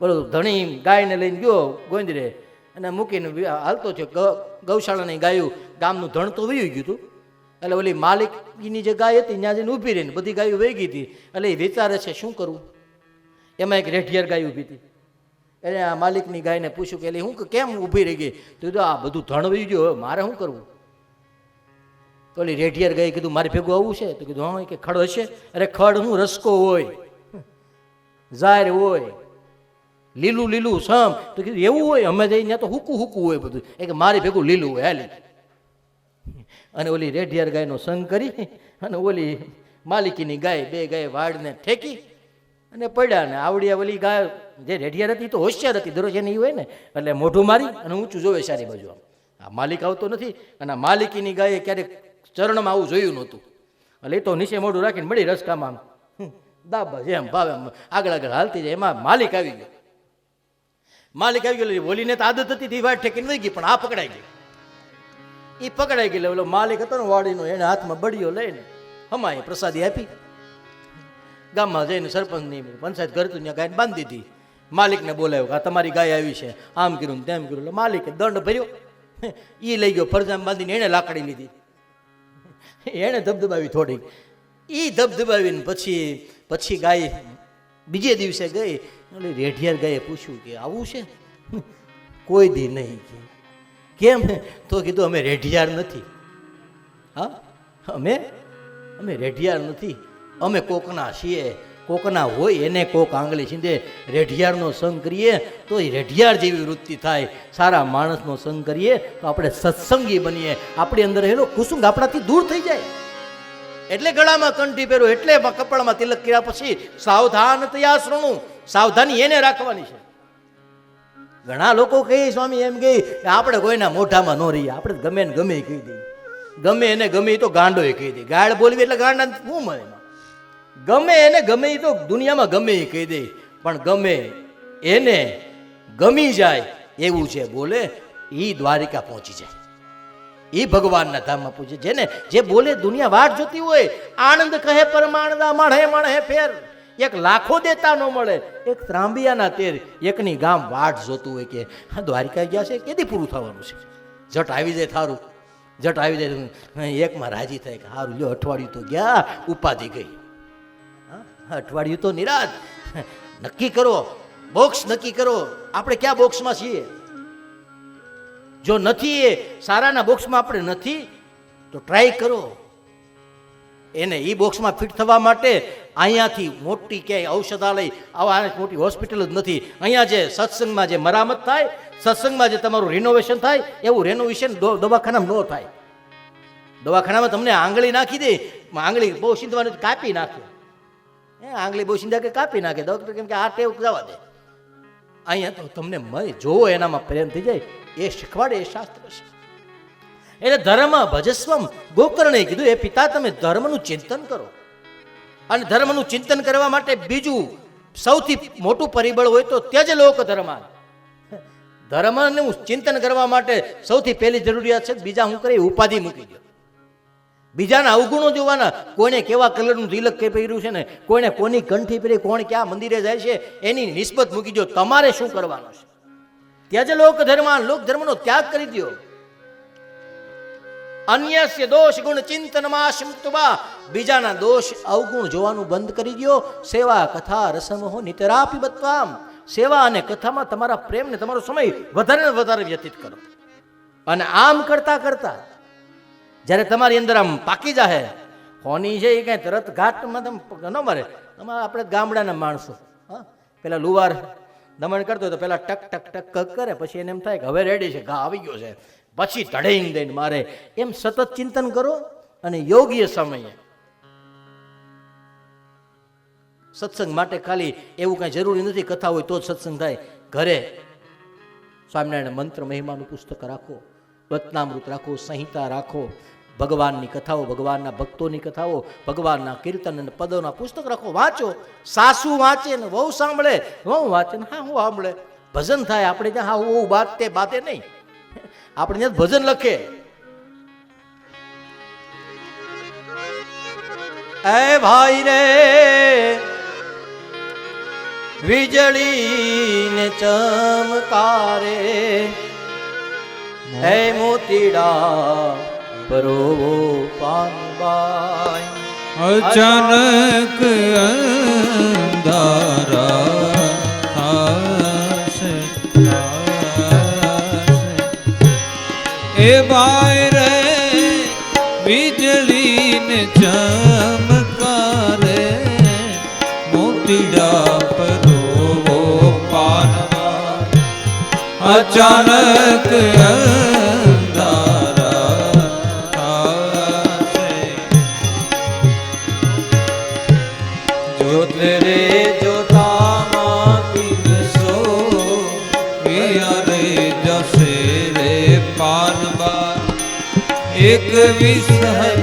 બોલો, ધણી ગાયને લઈને ગયો ગોંદરે. અને મૂકીને હાલતો છે ગૌશાળાની ગાયું. ગામનું ધણ તો વયું ગયું હતું એટલે ઓલી માલિકની જે ગાય હતી, ત્યાં જઈને ઊભી રહીને બધી ગાયો વહી ગઈ હતી. એટલે એ વિચારે છે, શું કરવું એમાં એક રેઠિયાર ગાય ઊભી હતી. એટલે આ માલિકની ગાયને પૂછ્યું કે, એટલે હું કેમ ઊભી રહી ગઈ? તો કીધું, આ બધું ધણ વયું ગયું મારે શું કરવું? તો ઓલી રેઠિયાર ગાય કીધું, મારે ભેગું આવવું છે? તો કીધું, હા કે ખડ હશે. અરે ખડ હું રસકો હોય. ઝાર હોય. લીલું લીલું, સમ. તો કીધું, એવું હોય, અમે જઈને તો હુકું હુકું હોય બધું. એ કે, મારી ભેગું લીલું હોય, હાલી. અને ઓલી રેઢિયાર ગાયનો સંગ કરી, અને ઓલી માલિકીની ગાય, બે ગાય વાડને ઠેકી, અને પડ્યા ને આવડિયા ઓલી ગાય જે રેઢિયાર હતી તો હોશિયાર હતી, દરરોજ એની હોય ને, એટલે મોઢું મારી અને ઊંચું જોવે સારી બાજુ આમ. આ માલિક આવતો નથી, અને આ માલિકીની ગાયે ક્યારેક ચરણમાં આવું જોયું નહોતું. એટલે એ તો નીચે મોઢું રાખીને મળી રસકામાં આમ. દાબા જેમ ભાવે આગળ આગળ હાલતી જાય, એમાં માલિક આવી ગયો. માલિક આવી ગયો ઓલીને તો આદત હતી, તે વાટ ઠેકીને વહી ગઈ, પણ આ પકડાઈ ગઈ. એ પકડાઈ એટલે ઓલો માલિક હતો ને, વાડીનો, એને હાથમાં બળીઓ લઈને હમાય પ્રસાદી આપી. ગામમાં જઈને સરપંચની પંચાયત ઘર હતું ત્યાં ગાયને બાંધી દીધી. માલિકને બોલાવ્યો આ તમારી ગાય આવી છે, આમ કર્યું તેમ કર્યું. માલિકે દંડ ભર્યો. એ લઈ ગયો, ફરજામ બાંધીને એણે લાકડી લીધી. એણે ધબધબાવી થોડીક. એ ધબધબાવીને પછી પછી ગાય બીજે દિવસે ગઈ. એટલે રેઢિયાર ગાયે પૂછ્યું કે આવું છે? કોઈ દી નહીં કે. કેમ? તો કીધું, અમે રેઢિયાર નથી. હા? અમે? અમે રેઢિયાર નથી. અમે કોકના છીએ. કોકના હોય, એને કોક આંગળી છીંદે રેઢિયારનો સંગ કરીએ, તો એ રેઢિયાર જેવી વૃત્તિ થાય. સારા માણસનો સંગ કરીએ, તો આપણે સત્સંગી બનીએ. આપણી અંદર એનો કુસુંગ આપણાથી દૂર થઈ જાય. એટલે ગળામાં કંઠી પહેરો એટલે કપાળમાં તિલક કર્યા પછી સાવધાન તયા શ્રણું સાવધાની એને રાખવાની છે. ઘણા લોકો કહે, સ્વામી, એમ કહે કે આપણે કોઈના મોઢામાં ન રહીએ, આપણે ગમે ને ગમે કહી દઈએ. ગમે એને ગમે તો ગાંડો એ કહી દે. ગાળ બોલવી એટલે ગાંડા શું મળે ગમે એને ગમે તો દુનિયામાં ગમે એ કહી દે. પણ ગમે એને ગમી જાય એવું છે બોલે એ દ્વારિકા પહોંચી જાય. એ ભગવાનના ધામમાં પૂજે. જેને જે બોલે દુનિયા વાટ જોતી હોય, આનંદ કહે પરમાણદા મણે મણે ફેર. એક લાખો દેતા ન મળે, એક ત્રાંબિયાના તેર, એકની ગામ વાટ જોતું હોય કે, હા, દ્વારિકા ગયા છે, કેદી પૂરું થવાનું છે? જટ આવી જાય થારું. જટ આવી જાય એકમાં રાજી થાય કે હારું, લ્યો, અઠવાડિયું તો ગયા, ઉપાધિ ગઈ. અઠવાડિયું તો નિરાશ નક્કી કરો, બોક્સ નક્કી કરો. આપણે ક્યાં બોક્સમાં છીએ? જો નથી એ સારાના બોક્સમાં આપણે નથી, તો ટ્રાય કરો. એને એ બોક્સમાં ફિટ થવા માટે અહીંયાથી મોટી ક્યાંય ઔષધાલય, આવા મોટી હોસ્પિટલ જ નથી. અહીંયા જે સત્સંગમાં જે મરામત થાય, સત્સંગમાં જે તમારું રિનોવેશન થાય, એવું રેનોવેશન દવાખાનામાં ન થાય. દવાખાનામાં તમને આંગળી નાખી દે, આંગળી બહુ સિંધવાનું કાપી નાખે. એ આંગળી બહુ સિંધા કે કાપી નાખે? ડૉક્ટર કેમ કે આ ટેવ જવા દે. અહીંયા તો તમને મય જોવો, એનામાં પ્રેમ થઈ જાય. એ શીખવાડે એ શાસ્ત્ર છે. એટલે ધર્મ ભજસ્વમ, ગોકર્ણે કીધું, એ પિતા, તમે ધર્મનું ચિંતન કરો. અને ધર્મનું ચિંતન કરવા માટે બીજું સૌથી મોટું પરિબળ હોય તો ત્યજ લોક ધર્મ ધર્મનું ચિંતન કરવા માટે સૌથી પહેલી જરૂરિયાત છે, બીજા હું કરે ઉપાધિ મૂકી દો. બીજાના અવગુણો જોવાના, કોઈને કેવા કલરનું તિલક પહેર્યું છે ને, કોઈને કોની કંઠી પહેરી, કોણ ક્યાં મંદિરે જાય છે, એની નિસ્બત મૂકી દો. તમારે શું કરવાનું છે? ત્યજ લોક ધર્મ લોક ધર્મનો ત્યાગ કરી દો અન્યસ્ય દોષ ગુણ ચિંતનમાં શમતુબા બીજાના દોષ અવગુણ જોવાનું બંધ કરી દો સેવા કથા રસમહો નિતરાપી બત્વામ. સેવા અને કથામાં તમારા પ્રેમને તમારો સમય વધારે ને વધારે વ્યતીત કરો. અને આમ કરતા કરતા જ્યારે તમારી અંદર આમ પાકી જાહે, હોની છે એ કાંઈ તરત ઘાટમાં ન મરે. તમારે આપણે ગામડાના માણસો, હા, પેલા લુવાર દમણ કરતો તો પેલા ટક ટક ટક કક કરે. પછી એને એમ થાય કે હવે રેડી છે. ઘા આવી ગયો છે. પછી ધડેંગ દઈને મારે એમ સતત ચિંતન કરો અને યોગ્ય સમયે સત્સંગ માટે ખાલી એવું કાંઈ જરૂરી નથી. કથા હોય તો જ સત્સંગ થાય. ઘરે સ્વામિનારાયણ મંત્ર મહિમાનું પુસ્તક રાખો રત્નામૃત રાખો, સંહિતા રાખો ભગવાનની કથાઓ ભગવાનના ભક્તોની કથાઓ ભગવાનના કીર્તન અને પદોના પુસ્તક રાખો વાંચો. સાસુ વાંચે ને વહુ સાંભળે. વહુ વાંચે ને હા હું સાંભળે. ભજન થાય આપણે ત્યાં હા હું તે બાતે નહીં. આપણે ત્યાં ભજન લખે. એ ભાઈ રે વીજળી ને ચમકારે હે મોતીડા પરોવો પાનબાઈ અચાનક અંધારા. એ બાય રે વીજળીને ચમકારે મોતીડા પરોવો પાનબાઈ અચાનક અંધારા એકવીસ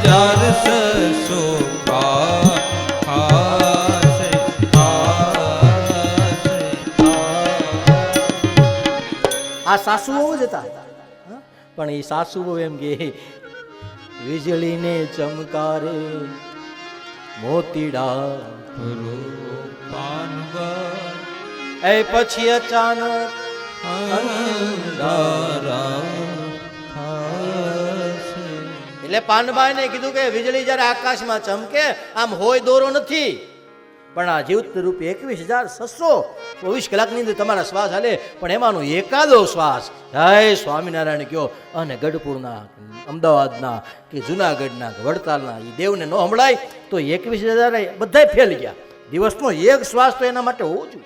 હજાર સસો આ સાસુ બહુ જ હતા. પણ એ સાસુઓ એમ કે વીજળીને ચમકારે મોતીડા એ પછી અચાનક અંધારા એટલે પાનબાઈને કીધું કે વીજળી જ્યારે આકાશમાં ચમકે, આમ હોય દોરો નથી. પણ આ જીવત રૂપે એકવીસ હજાર છસો ચોવીસ કલાકની અંદર તમારા શ્વાસ હાલે, પણ એમાંનો એકાદો શ્વાસ, જય સ્વામિનારાયણ કયો. અને ગઢપુરના, અમદાવાદના કે જુનાગઢના, વડતાલના એ દેવને ન સંભળાય, તો એકવીસ હજાર બધાય ફેલ ગયા. દિવસનો એક શ્વાસ તો એના માટે હોવો જોઈએ.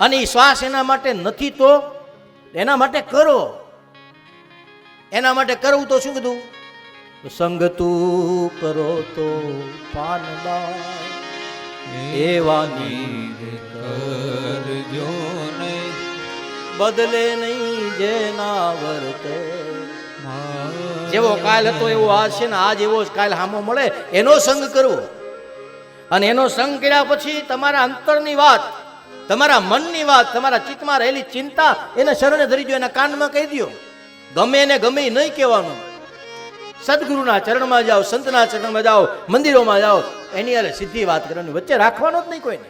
અને એ શ્વાસ એના માટે નથી તો, એના માટે કરો. એના માટે કરવું તો શું કીધું? સંગ તું કરો તો પાનબાઈ એવાની કરજો નહીં. બદલે નહીં જેના વર્તે. જેવો કાલ હતો એવો આજ છે ને આજ એવો જ કાલ હામો મળે એનો સંગ કરવો. અને એનો સંગ કર્યા પછી તમારા અંતરની વાત તમારા મનની વાત તમારા ચિત્તમાં રહેલી ચિંતા એને શરણે ધરી દો એના કાનમાં કહી દો ગમે એને ગમે નહીં કહેવાનું. સદગુરુના ચરણમાં જાઓ, સંતના ચરણમાં જાઓ, મંદિરોમાં જાઓ, એની અરે સીધી વાત કરવાની. વચ્ચે રાખવાનો જ નહીં કોઈને.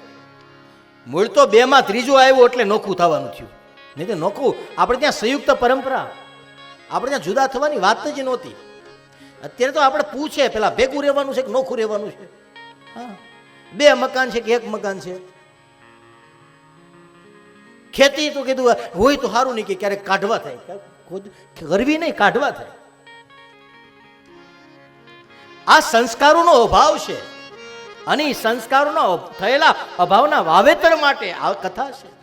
મૂળ તો બેમાં ત્રીજો આવ્યો એટલે નોખું થવાનું થયું. નહીં તો નોખું. આપણે ત્યાં સંયુક્ત પરંપરા. આપણે ત્યાં જુદા થવાની વાત જ નહોતી. અત્યારે તો આપણે પૂછે, પેલા ભેગું રહેવાનું છે કે નોખું રહેવાનું છે? હા. બે મકાન છે કે એક મકાન છે? ખેતી તો કીધું, હોય તો સારું નહીં કે ક્યારેક કાઢવા થાય. ખુદ ગરવી નહીં કાઢવા થાય. આ સંસ્કારોનો અભાવ છે. અને સંસ્કારોનો થયેલા અભાવના વાવેતર માટે આ કથા છે.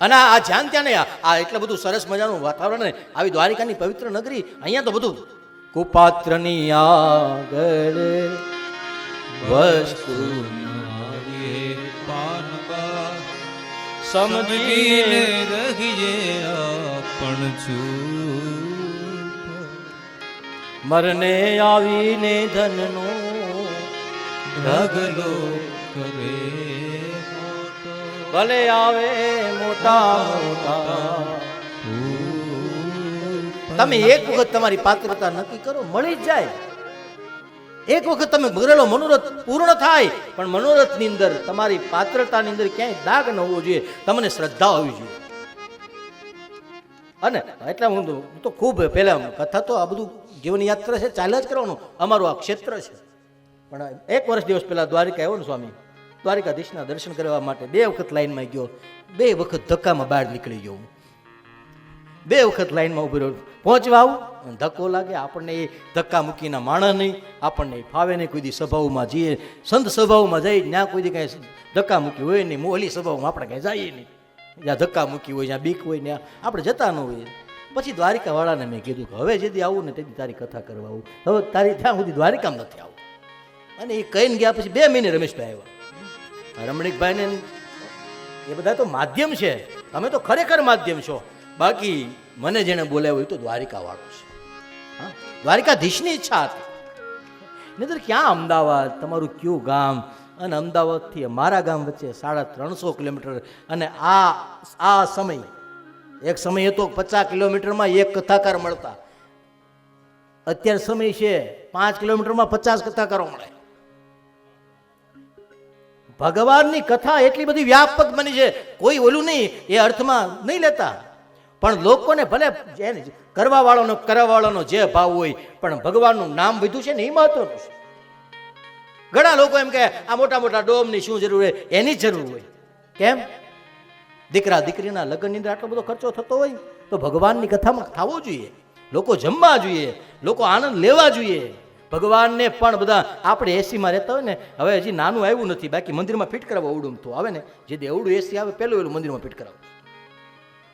અને આ જ્યાં ત્યાં આ એટલે બધું સરસ મજાનું વાતાવરણ આવી દ્વારિકાની પવિત્ર નગરી અહીંયા તો બધું કુપાત્રની આગળ વસ્તુ સમજીને રહીએ આપણ છું. મરને આવીને ધનનો ઢગલો કરે. ભલે આવે મોટા મોટા તમે એક વખત તમારી પાત્રતા નક્કી કરો, મળી જ જાય. એક વખત તમે ભરેલો મનોરથ પૂર્ણ થાય, પણ મનોરથની અંદર, તમારી પાત્રતાની અંદર ક્યાંય દાગ ન હોવો જોઈએ. તમને શ્રદ્ધા હોવી જોઈએ. અને એટલે હું તો ખૂબ પહેલા કથા તો આ બધું જીવન યાત્રા છે, ચાલ્યા જ કરવાનું. અમારું આ ક્ષેત્ર છે. પણ એક વર્ષ દિવસ પહેલા દ્વારિકા આવ્યો ને સ્વામી. દ્વારિકાધીશના દર્શન કરવા માટે બે વખત લાઈનમાં ગયો. બે વખત ધક્કામાં બહાર નીકળી ગયો હું. બે વખત લાઈનમાં ઊભી રહ્યો. પહોંચવા આવું. ધક્કો લાગે, આપણને એ ધક્કા મૂકીના માણસ નહીં, આપણને ફાવે નહીં. કોઈ દી સભાઓમાં જઈએ, સંત સભાઓમાં જઈએ, ત્યાં કોઈ દી કાંઈ ધક્કા મૂકી હોય નહીં. મોહલી સભાઓમાં આપણે કાંઈ જઈએ નહીં. જ્યાં ધક્કા મૂકી હોય, જ્યાં બીક હોય, ત્યાં આપણે જતા ન હોઈએ. પછી દ્વારિકાવાળાને મેં કીધું કે હવે જેથી આવું ને તેથી તારી કથા કરવા આવું. હવે તારી ત્યાં સુધી દ્વારિકામાં નથી આવું. અને એ કહીને ગયા પછી બે મહિને રમેશભાઈ આવ્યા. રમણીકભાઈને એ બધા તો માધ્યમ છે. તમે તો ખરેખર માધ્યમ છો. બાકી મને જેણે બોલાવ્યું તો દ્વારિકાવાળો છે. દ્વારિકાધીશની ઈચ્છા હતી. નહીતર ક્યાં અમદાવાદ? તમારું કયું ગામ? અને અમદાવાદથી મારા ગામ વચ્ચે સાડા ત્રણસો કિલોમીટર અને આ આ સમય, એક સમય હતો પચાસ કિલોમીટરમાં એક કથાકાર મળતા. અત્યારે સમય છે પાંચ કિલોમીટરમાં પચાસ કથાકારો મળે. ભગવાનની કથા એટલી બધી વ્યાપક બની છે, કોઈ ઓલું નહીં, એ અર્થમાં નહીં લેતા. પણ લોકોને ભલે એને કરવા વાળાનો કરવા વાળાનો જે ભાવ હોય, પણ ભગવાનનું નામ વધ્યું છે ને એ મહત્વનું છે. ઘણા લોકો એમ કે આ મોટા મોટા ડોમની શું જરૂર હોય? એની જરૂર હોય. કેમ? દીકરા દીકરીના લગ્નની અંદર આટલો બધો ખર્ચો થતો હોય, તો ભગવાનની કથામાં થવો જોઈએ. લોકો જમવા જોઈએ, લોકો આનંદ લેવા જોઈએ. ભગવાનને પણ બધા આપણે એસીમાં રહેતા હોય ને, હવે હજી નાનું આવ્યું નથી, બાકી મંદિરમાં ફિટ કરાવવા અવડું તો આવે ને. જે દેવડું એસી આવે પહેલું પહેલું મંદિરમાં ફિટ કરાવવું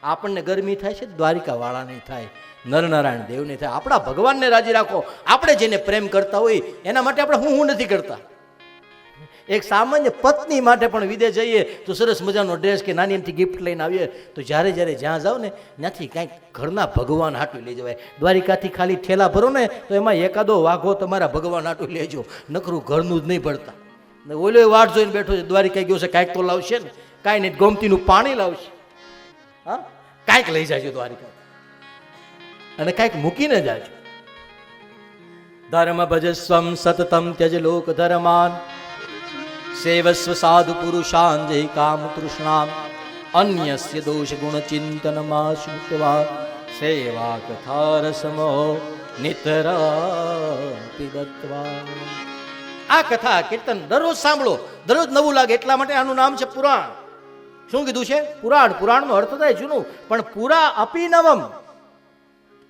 આપણને ગરમી થાય છે દ્વારિકા વાળાની થાય, નરનારાયણ દેવની થાય. આપણા ભગવાનને રાજી રાખો. આપણે જેને પ્રેમ કરતા હોય, એના માટે આપણે હું હું નથી કરતા. એક સામાન્ય પત્ની માટે પણ વિદે જઈએ, તો સરસ મજાનો ડ્રેસ કે નાની એમથી ગિફ્ટ લઈને આવીએ, તો જ્યારે જ્યારે જ્યાં જાઓ ને, ત્યાંથી કાંઈક ઘરના ભગવાન હાટું લઈ જવાય. દ્વારિકાથી ખાલી ઠેલા ભરો ને, તો એમાં એકાદો વાઘો તમારા ભગવાન હાટું લેજો નકરું ઘરનું જ નહીં પડતા ઓલો વાટ જોઈને બેઠો છે, દ્વારિકા ગયો છે, કાંઈક તો લાવશે ને. કાંઈ નહીં, ગોમતીનું પાણી લાવશે. હા? કાંઈક લઈ જાજો દ્વારિકા અને કાંઈક મૂકીને જાજો. ધર્મ ભજસ્વમ સતતમ ત્યજ લોક ધર્માન. સેવસ્વ સાધુ પુરુષાન જય કામ તૃષ્ણામ અન્યસ્ય દોષ ગુણ ચિંતનમાં સેવા કથા રસમો નિતરા આ કથા કીર્તન દરરોજ સાંભળો. દરરોજ નવું લાગે એટલા માટે આનું નામ છે પુરાણ. શું કીધું છે? પુરાણ. પુરાણનો અર્થ થાય જૂનું. પણ પુરા અપી નવમ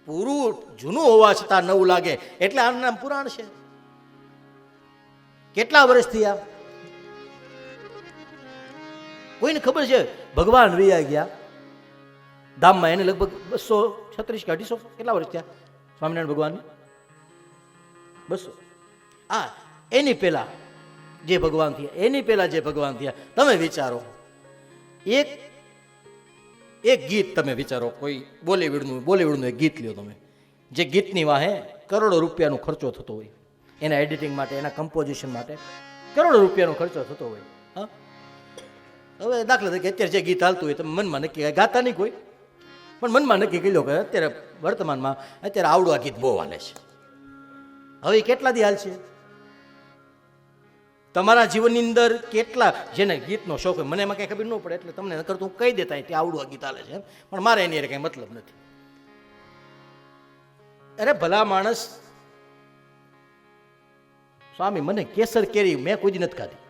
પૂરું જૂનું હોવા છતાં નવું લાગે. એટલે આનું નામ પુરાણ છે. કેટલા વર્ષથી આ કોઈને ખબર છે? ભગવાન રહ્યા ગયા. ધામમાં એને લગભગ બસો છત્રીસ કે અઢીસો કેટલા વર્ષ થયા? સ્વામિનારાયણ ભગવાન બસો. આ, એની પહેલા જે ભગવાન થયા, એની પહેલા જે ભગવાન થયા, તમે વિચારો. એક એક ગીત તમે વિચારો, કોઈ બોલીવુડનું બોલીવુડનું એક ગીત લ્યો તમે. જે ગીતની વાહે કરોડો રૂપિયાનો ખર્ચો થતો હોય. એના એડિટિંગ માટે, એના કમ્પોઝિશન માટે કરોડો રૂપિયાનો ખર્ચો થતો હોય. હા? હવે દાખલા તરીકે અત્યારે જે ગીત હાલતું હોય, તમે મનમાં નક્કી ગાતા નહીં કોઈ. પણ મનમાં નક્કી કહી લો કે અત્યારે વર્તમાનમાં, અત્યારે આવડું આ ગીત બહુ હાલે છે. હવે કેટલા દી હાલશે? તમારા જીવનની અંદર કેટલા જેને ગીતનો શોખ હોય, મને એમાં કંઈ ખબર ન પડે, એટલે તમને નકર હું કહી દેતા કે આવડું આ ગીત આલે છે પણ મારે એની અરે કંઈ મતલબ નથી. અરે ભલા માણસ, સ્વામી, મને કેસર કેરી મેં કોઈ નથી ખાધી.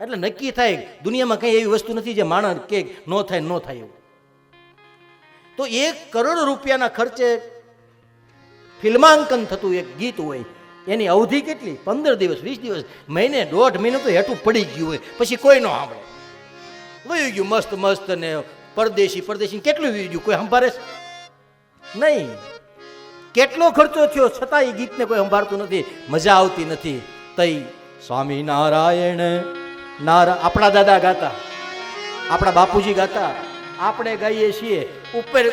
એટલે નક્કી થાય દુનિયામાં કંઈ એવી વસ્તુ નથી જે માણસ કે ન થાય ન થાય એવું. તો એક કરોડ રૂપિયાના ખર્ચે ફિલ્માંકન થતું એક ગીત હોય એની અવધિ કેટલી? પંદર દિવસ, વીસ દિવસ. મહિને દોઢ મહિનો તો હેઠું પડી ગયું હોય. પછી કોઈ ન સાંભળે. વયું ગયું મસ્ત મસ્ત ને પરદેશી પરદેશી કેટલું વયું ગયું? કોઈ સંભાળે નહીં. કેટલો ખર્ચો થયો? છતાં એ ગીતને કોઈ સંભાળતું નથી. મજા આવતી નથી. તઈ સ્વામી નારાયણ નારા આપણા દાદા ગાતા. આપણા બાપુજી ગાતા. આપણે ગાઈએ છીએ. ઉપર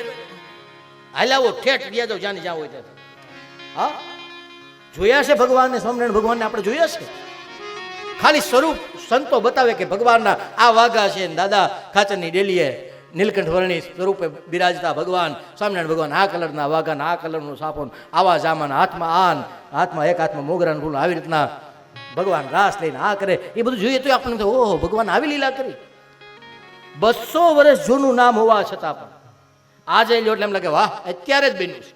હલાવો, ઠેઠ ગયા જાઓ જ્યાં હોય ત્યાં. હા? જોયા છે ભગવાનને? સ્વામિનારાયણ ભગવાનને આપણે જોયા છે? ખાલી સ્વરૂપ સંતો બતાવે કે ભગવાનના આ વાઘા છે દાદા ખાચરની ડેલીએ નીલકંઠ વર્ણી સ્વરૂપે બિરાજતા ભગવાન, સ્વામિનારાયણ ભગવાન આ કલરના વાઘા આ કલરનું સાપોન આવા જામાન હાથમાં આન, હાથમાં એક હાથમાં મોગરાનું ફૂલ આવી રીતના ભગવાન રાસ લઈને આ કરે. એ બધું જોઈએ તો આપણને ઓહો, ભગવાન આવી લીલા કરી. બસો વર્ષ જૂનું નામ હોવા છતાં પણ આજે લ્યો એટલે એમ લાગે, વાહ, અત્યારે જ બન્યું છે.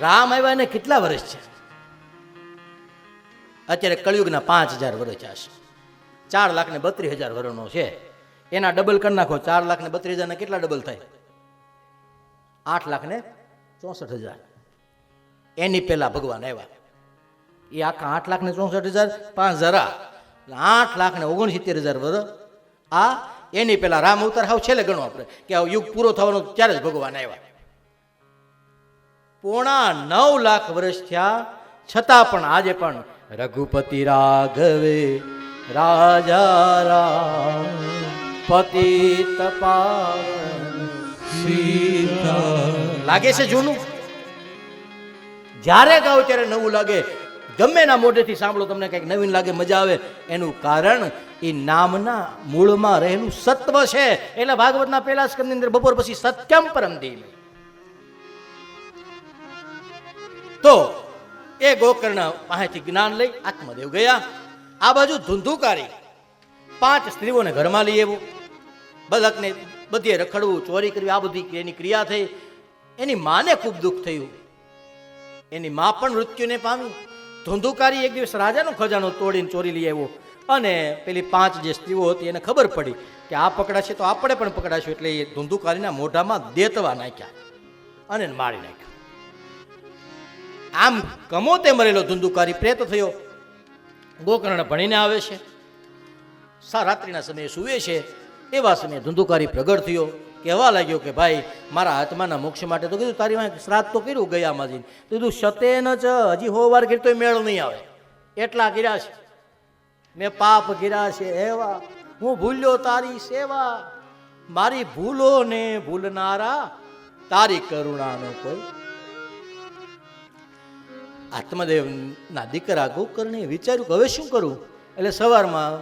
રામ આવ્યા એને કેટલા વર્ષ છે? અત્યારે કળિયુગના પાંચ હજાર વર્ષ હશે ચાર લાખ ને બત્રીસ હજાર વર્ષનો છે. એના ડબલ કરી નાખો, ચાર લાખ ને બત્રીસ હજારના કેટલા ડબલ થાય? આઠ લાખ ને ચોસઠ હજાર. એની પહેલા ભગવાન આવ્યા. એ આખા આઠ લાખ ને ચોસઠ હજાર, પાંચ હજાર આઠ લાખ ને ઓગણસિત્તેર હજાર વર્ષ આ. એની પહેલા રામ અવતાર હાવ છેલ્લે ગણો આપણે, કે યુગ પૂરો થવાનો ત્યારે જ ભગવાન આવ્યા. પોણા નવ લાખ વર્ષ થયા, છતાં પણ આજે પણ રઘુપતિ રાઘવે રાજા રામ પતિ પાવન લાગે છે જૂનું? જ્યારે ગાઓ ત્યારે નવું લાગે. ગમે ના મોઢેથી સાંભળો, તમને કંઈક નવીન લાગે, મજા આવે. એનું કારણ એ નામના મૂળમાં રહેલું સત્વ છે. એટલે ભાગવતના પહેલા સ્કંદની અંદર બપોર પછી સત્યમ પરમ ધીમે તો એ ગોકર્ણ પાસેથી જ્ઞાન લઈ આત્મદેવ ગયા. આ બાજુ ધૂંધુકારી પાંચ સ્ત્રીઓને ઘરમાં લઈ આવ્યો. બલકને બધે રખડવું, ચોરી કરવી, આ બધી એની ક્રિયા થઈ. એની માને ખૂબ દુઃખ થયું. એની મા પણ મૃત્યુને પામી. ધૂંધુકારી એક દિવસ રાજાનો ખજાનો તોડીને ચોરી લઈ આવ્યો. અને પેલી પાંચ જે સ્ત્રીઓ હતી એને ખબર પડી કે આ પકડાશે તો આપણે પણ પકડાશું એટલે એ ધૂંધુકારીના મોઢામાં દેતવા નાખ્યા અને મારી નાખ્યો. આમ કમો તે મરેલો ધુંધુકારી પ્રેત થયો. ગોકર્ણ ભણીને આવે છે. રાત્રિના સમયે સૂવે છે. એવા સમયે ધુંધુકારી પ્રગટ થયો. કહેવા લાગ્યો કે ભાઈ, મારા આત્માના મોક્ષ માટે તો કીધું, તારી વાંહે શ્રાદ્ધ તો કર્યું ગયામાં જઈને કીધું સતેન જ, હજી હો વાર કરી તો મેળ નહીં આવે. એટલા કર્યા છે. મેં પાપ કર્યા છે, એવા. હું ભૂલ્યો તારી સેવા. મારી ભૂલોને ભૂલનારા, તારી કરુણાનો કોઈ આત્મદેવના દીકરા ગોકર્ણે વિચાર્યું કે હવે શું કરું? એટલે સવારમાં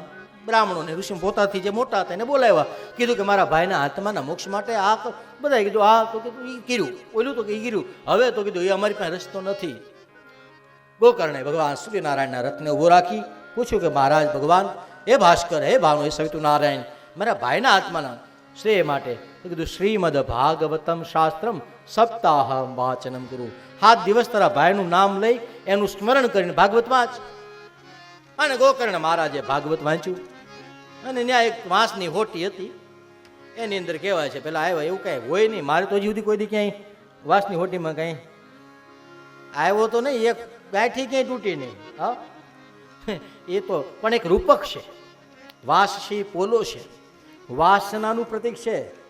બ્રાહ્મણોને ઋષિ પોતાથી જે મોટા હતા એને બોલાવ્યા. કીધું કે મારા ભાઈના આત્માના મોક્ષ માટે આ બધાએ કીધું, આ તો કીધું એ કર્યું, ઓલું તો કે એ કર્યું. હવે તો કીધું, એ અમારી પાસે રસ્તો નથી. ગોકર્ણે ભગવાન સૂર્યનારાયણના રથને ઊભો રાખી પૂછ્યું કે, મહારાજ ભગવાન, હે ભાસ્કર, હે ભાનુ, હે સવિતુ નારાયણ મારા ભાઈના આત્માના શ્રેય માટે કીધું શ્રીમદ ભાગવતમ શાસ્ત્રમ સપ્તાહ વાચનમ કરું હાથ દિવસ તારા ભાઈનું નામ લઈ એનું સ્મરણ કરીને ભાગવત વાંચ અને ગોકર્ણ મહારાજે ભાગવત વાંચ્યું અને ત્યાં એક વાંસની હોટી હતી એની અંદર કહેવાય છે પેલા આવ્યા એવું કાંઈ હોય નહીં. મારે તો હજી સુધી કોઈ દી ક્યાંય વાંસની હોટીમાં કાંઈ આવ્યો તો નહીં. એક ગાંઠી ક્યાંય તૂટી નહીં. હા? એ તો પણ એક રૂપક છે. વાસ છે પોલો છે. વાસનાનું પ્રતીક છે.